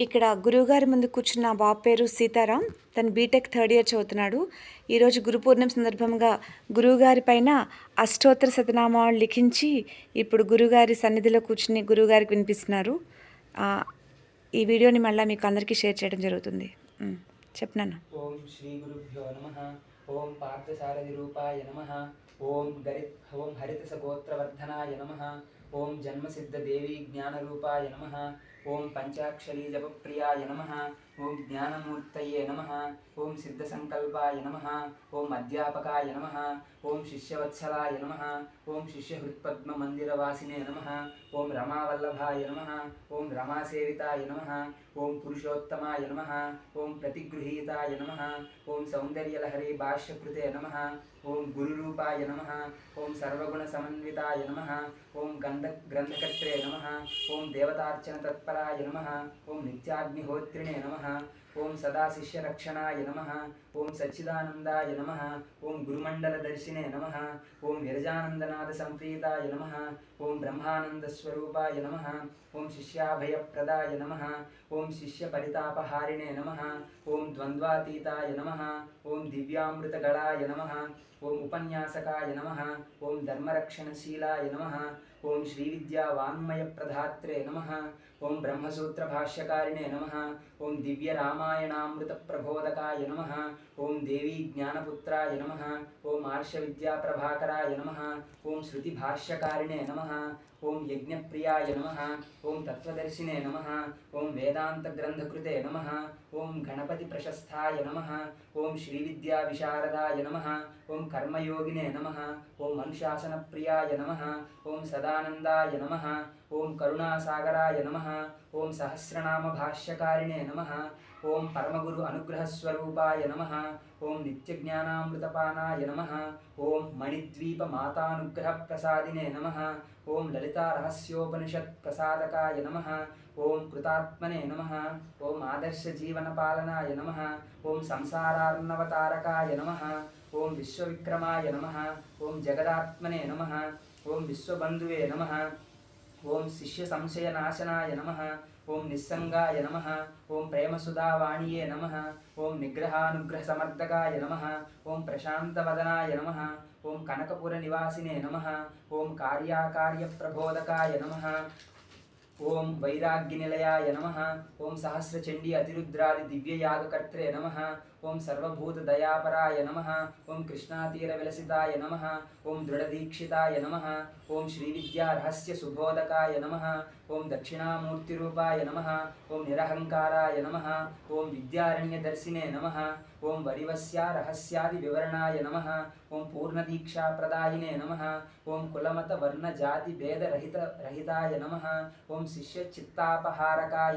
ఇక్కడ గురువుగారి ముందు కూర్చున్న బాబు పేరు సీతారాం. తను బీటెక్ థర్డ్ ఇయర్ చదువుతున్నాడు. ఈరోజు గురు పూర్ణిమ సందర్భంగా గురువుగారి పైన అష్టోత్తర శతనామాలు లిఖించి ఇప్పుడు గురుగారి సన్నిధిలో కూర్చుని గురువుగారికి వినిపిస్తున్నారు. ఈ వీడియోని మళ్ళీ మీకు అందరికీ షేర్ చేయడం జరుగుతుంది. ఉమ్, ఓం శ్రీ గురుభ్యో నమ. ఓం పార్థసారథి రూపాయ నమ. ఓం గరి ఓం హరిత సగోత్రవర్ధనాయ నమ. ఓం జన్మసిద్ధ దేవి జ్ఞానరూపాయ నమ. ఓం పంచాక్షరీ జపప్రియాయ నమ ఓం జ్ఞానమూర్తయే నమ ఓం సిద్ధసంకల్పాయ నమ ఓం అధ్యాపకాయ నమ ఓం శిష్యవత్సలాయ నమ ఓం శిష్యహృత్పద్మమందిరవాసినే నమ ఓం రమావల్లభాయ నమ ఓం రమాసేవితాయ నమ ఓం పురుషోత్తమాయ నమ ఓం ప్రతిగృహీతాయ నమ ఓం సౌందర్యలహరి భాష్యకృతే నమ ఓం గురురూపాయ నమ ఓం సర్వగుణ సమన్వితాయ నమ ఓం గంధ గ్రంథకర్త్రే నమ ఓం దేవతార్చన తత్ప తత్పరాయ నమ ఓం నిత్యాగ్నిహోత్రిణే నమ ఓం సదాశిష్యరక్షణాయ నమ ఓం సచ్చిదానందాయ నమ ఓం గురుమండలదర్శినే నమ ఓం విరజానందనాథ సంప్రీతాయ నమ ఓం బ్రహ్మానందస్వరూపాయ నమ ఓం శిష్యాభయప్రదాయ నమ ఓం శిష్యపరితాపహారిణే నమ ఓం ద్వంద్వాతీతాయ నమ ఓం దివ్యామృతగళాయ నమ ఓం ఉపన్యాసకాయ నమ ఓం ధర్మరక్షణశీలాయ నమ ఓం శ్రీవిద్యావాङ्మయప్రధాత్రే నమ ఓం బ్రహ్మసూత్రభాష్యకారిణే నమ ఓం దివ్యరామా దివ్యరామాయణామృతప్రబోధకాయ నమ ఓం దేవీ జ్ఞానపుత్రాయ నమ ఓం ఆర్షవిద్యాప్రభాకరాయ నమ ఓం శృతిభాష్యకారిణే నమ ఓం యజ్ఞప్రియాయ నమ ఓం తత్వదర్శినే నమ ఓం వేదాంతగ్రంథకృతే నమ ఓం గణపతి ప్రశస్థాయ నమ ఓం శ్రీవిద్యావిశారదాయ నమ ఓం కర్మయోగినే నమ ఓం మనుశాసనప్రియాయ నమ ఓం సదానందాయ నమ ఓం కరుణాసాగరాయ నమ ఓం సహస్రనామ భాష్యకారిణే నమ ఓం పరమగురు అనుగ్రహ స్వరూపాయ నమ. ఓం నిత్యజ్ఞానామృతపానాయ నమ. ఓం మణిద్వీప మాతానుగ్రహ ప్రసాదినే నమ. ఓం లలితారహస్యోపనిషత్ ప్రసాదకాయ నమ. ఓం కృతాత్మనే నమ. ఓం ఆదర్శ ఆదర్శజీవనపాలనాయ నమ. ఓం సంసారార్ణవతారకాయ నమ. ఓం విశ్వవిక్రమాయ నమ. ఓం జగదాత్మనే నమ. ఓం విశ్వబంధువే నమ. ఓం శిష్య సంశయ నాశనాయ నమ. ఓం నిస్సంగాయ నమ. ఓం ప్రేమసుధావాణియే నమ. ఓం నిగ్రహానుగ్రహ సమర్థకాయ నమ. ఓం ప్రశాంతవదనాయ నమ. ఓం కనకపుర నివాసినే నమ. ఓం కార్యాకార్య ప్రబోధకాయ నమ. ఓం వైరాగ్యనిలయాయ నమ. ఓం సహస్రచండీ అతిరుద్రాది దివ్యయాగకర్త్రే నమ. ఓం సర్వభూతదయాపరాయ నమ ఓం కృష్ణాతీరవిలసితాయ నమ ఓం దృఢదీక్షితాయ నమ ఓం శ్రీవిద్యారహస్య సుబోధకాయ నమ ఓం దక్షిణామూర్తిరూపాయ నమ ఓం నిరహంకారాయ నమ ఓం విద్యారణ్యదర్శినే నమ ఓం వరివస్యారహస్యాది వివరణాయ నమ ఓం పూర్ణదీక్షాప్రదాయినే నమ ఓం కులమత వర్ణ జాతి భేదరహిత రహితాయ నమ ఓం శిష్య చిత్తాపహారకాయ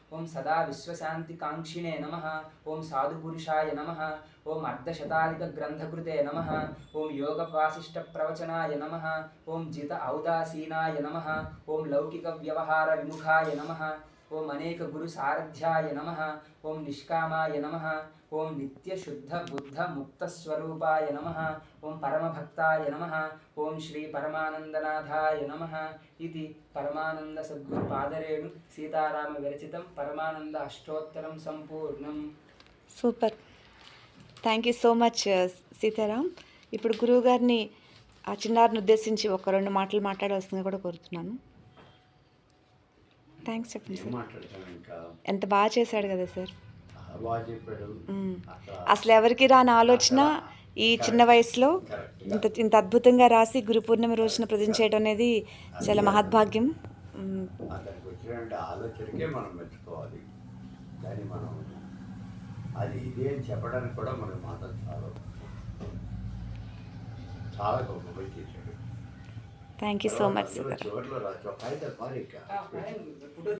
ఓం సదా విశ్వశాంతి కాంక్షిణే నమ. ఓం సాధుపురుషాయ నమ. ఓం అర్ధశతాధిక గ్రంథకృతే నమ. ఓం యోగ వాసిష్ట ప్రవచనాయ నమ. ఓం జిత ఔదాసీనాయ నమ. ఓం లౌకిక వ్యవహార విముఖాయ నమ. ఓం అనేక గురు సారథ్యాయ నమ. ఓం నిష్కామాయ నమ. ఓం నిత్యశుద్ధ బుద్ధ ముక్తస్వరూపాయ నమ. ఓం పరమభక్తాయ నమ. ఓం శ్రీ పరమానందనాథాయ నమ. ఇది పరమానంద సద్గురు పాదరేణు సీతారామ విరచితం పరమానంద అష్టోత్తరం సంపూర్ణం. Super. Thank you so much Sitaram. ఇప్పుడు గురువుగారిని ఆ చిన్నారిని ఉద్దేశించి ఒక రెండు మాటలు మాట్లాడవలసిందిగా కూడా కోరుతున్నాను. థ్యాంక్స్ చెప్పండి సార్. ఎంత బాగా చేశాడు కదా సార్. అసలు ఎవరికి రాని ఆలోచన ఈ చిన్న వయసులో ఇంత ఇంత అద్భుతంగా రాసి గురు పూర్ణిమ రోజున ప్రజెంట్ చేయడం అనేది చాలా మహద్భాగ్యం. ఆలోచనకే మనం మెచ్చుకోవాలి కానీ మనం అది ఇది అని చెప్పడానికి కూడా మనకు మాత్రం చాలా. చాలా గొప్ప చేశాడు. థ్యాంక్ యూ సో మచ్ అందులో